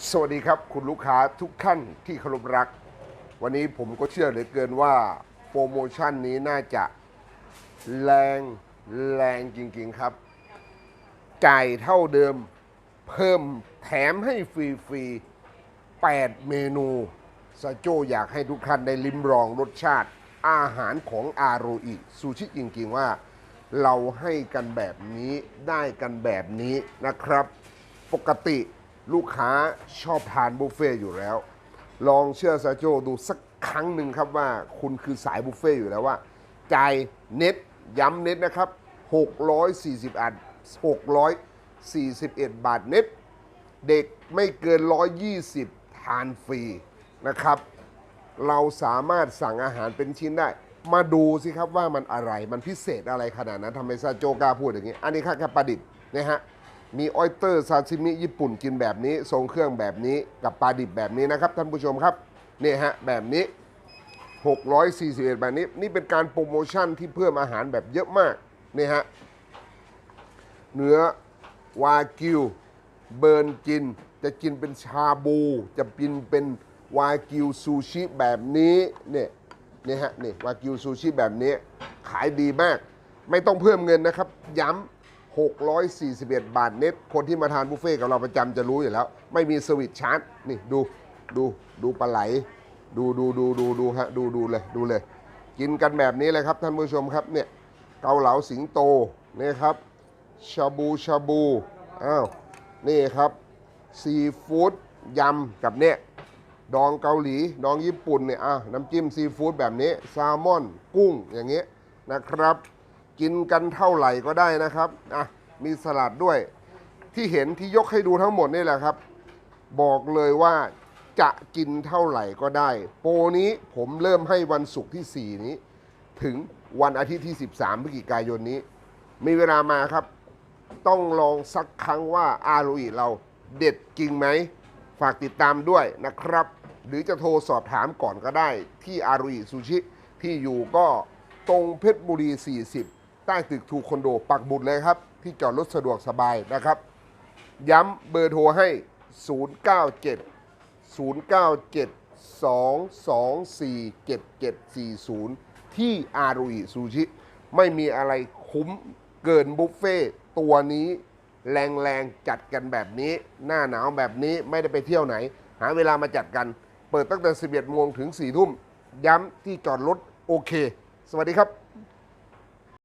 สวัสดีครับคุณลูกค้าทุกท่านที่เคารพรัก วันนี้ผมก็เชื่อเหลือเกินว่าโปรโมชั่นนี้น่าจะแรงแรงจริงๆครับ จ่ายเท่าเดิมเพิ่มแถมให้ฟรีๆ 8 เมนูซาโจอยากให้ทุกท่านได้ลิ้มลองรสชาติอาหารของอาโรอิซูชิจริงๆว่า เราให้กันแบบนี้ได้กันแบบนี้นะครับ ปกติ ลูกค้าชอบทานบุฟเฟ่ต์อยู่แล้ว ลองเชื่อซาโจดูสักครั้งหนึ่งครับว่าคุณคือสายบุฟเฟ่ต์อยู่แล้วว่าจ่ายเน็ตย้ำเน็ตนะครับ 640อัน641 บาทเน็ต เด็กไม่เกิน 120 ทานฟรีนะครับ เราสามารถสั่งอาหารเป็นชิ้นได้ มาดูสิครับว่ามันอะไรมันพิเศษอะไรขนาดนั้นทำไมซาโจกล้าพูดอย่างนี้ อันนี้ค่าแค่ปลาดิบนะฮะ มีออยเตอร์ซาซิมิญี่ปุ่นกินแบบนี้ ทรงเครื่องแบบนี้กับปลาดิบแบบนี้นะครับ ท่านผู้ชมครับนี่ฮะแบบนี้ 641แบบนี้ นี่เป็นการโปรโมชั่นที่เพิ่มอาหารแบบเยอะมากนี่ฮะเนื้อวากิว เบิร์นกิน จะกินเป็นชาบู จะกินเป็นวากิวซูชิแบบนี้เนี่ยนี่ฮะนี่วากิวซูชิแบบนี้ขายดีมาก ไม่ต้องเพิ่มเงินนะครับ ย้ำ 641 บาทเน็ต คนที่มาทานบุฟเฟ่กับเราประจำจะรู้อยู่แล้ว ไม่มีสวิตช์ชาร์จ นี่ดูดูดูปลาไหล ดูดูดูดูดูฮะดูดูเลยดูเลย กินกันแบบนี้เลยครับท่านผู้ชมครับเนี่ยเกาเหลาสิงโตนี่ครับชาบูชาบูอ้าวนี่ครับซีฟู้ดยำกับเนี่ยดองเกาหลี ดองญี่ปุ่นเนี่ยอะน้ำจิ้มซีฟู้ดแบบนี้แซลมอนกุ้งอย่างเงี้ยนะครับ กินกันเท่าไหร่ก็ได้นะครับอะมีสลัดด้วย ที่เห็นที่ยกให้ดูทั้งหมดนี่แหละครับ บอกเลยว่าจะกินเท่าไหร่ก็ได้ โปรนี้ผมเริ่มให้วันศุกร์ที่ 4 นี้ ถึงวันอาทิตย์ที่ 13พฤศจิกายนนี้ มีเวลามาครับ ต้องลองสักครั้งว่าอารุอิเราเด็ดจริงไหม ฝากติดตามด้วยนะครับ หรือจะโทรสอบถามก่อนก็ได้ ที่อารุอิซูชิที่อยู่ก็ตรงเพชรบุรี 40 ใต้ตึกทูคอนโดปักบุตรเลยครับ ที่จอดรถสะดวกสบายนะครับ ย้ำเบอร์โทรให้ 097 097-224-7740 ที่อารุอิซูชิ ไม่มีอะไรคุ้มเกินบุฟเฟ่ตัวนี้แรงๆ จัดกันแบบนี้ หน้าหนาวแบบนี้ไม่ได้ไปเที่ยวไหน หาเวลามาจัดกัน เปิดตั้งแต่ 11โมงถึง 4 ทุ่ม ย้ำที่จอดรถโอเค สวัสดีครับ